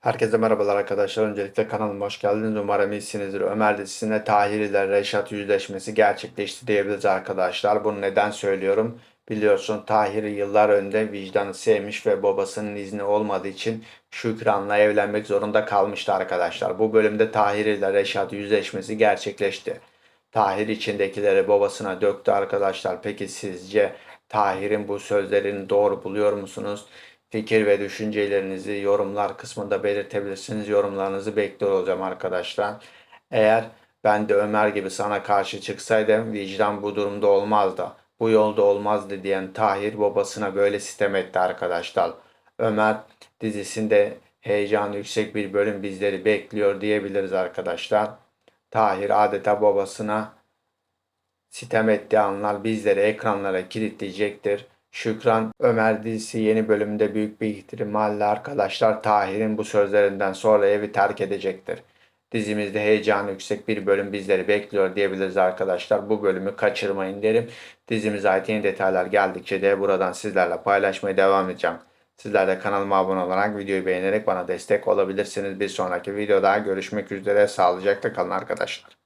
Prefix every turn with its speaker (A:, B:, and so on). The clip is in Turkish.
A: Herkese merhabalar arkadaşlar. Öncelikle kanalıma hoş geldiniz. Umarım iyisinizdir. Ömer dizisinde Tahir ile Reşat yüzleşmesi gerçekleşti diyebiliriz arkadaşlar. Bunu neden söylüyorum? Biliyorsun Tahir yıllar önce vicdanı sevmiş ve babasının izni olmadığı için Şükran'la evlenmek zorunda kalmıştı arkadaşlar. Bu bölümde Tahir ile Reşat yüzleşmesi gerçekleşti. Tahir içindekileri babasına döktü arkadaşlar. Peki sizce Tahir'in bu sözlerini doğru buluyor musunuz? Fikir ve düşüncelerinizi yorumlar kısmında belirtebilirsiniz. Yorumlarınızı bekliyor olacağım arkadaşlar. Eğer ben de Ömer gibi sana karşı çıksaydım vicdan bu durumda olmazdı. Bu yolda olmazdı diyen Tahir babasına böyle sitem etti arkadaşlar. Ömer dizisinde heyecan yüksek bir bölüm bizleri bekliyor diyebiliriz arkadaşlar. Tahir adeta babasına sitem ettiği anlar bizleri ekranlara kilitleyecektir. Şükran Ömer dizisi yeni bölümde büyük bir ihtimalle arkadaşlar Tahir'in bu sözlerinden sonra evi terk edecektir. Dizimizde heyecan yüksek bir bölüm bizleri bekliyor diyebiliriz arkadaşlar. Bu bölümü kaçırmayın derim. Dizimize ait yeni detaylar geldikçe de buradan sizlerle paylaşmaya devam edeceğim. Sizler de kanalıma abone olarak videoyu beğenerek bana destek olabilirsiniz. Bir sonraki videoda görüşmek üzere. Sağlıcakla kalın arkadaşlar.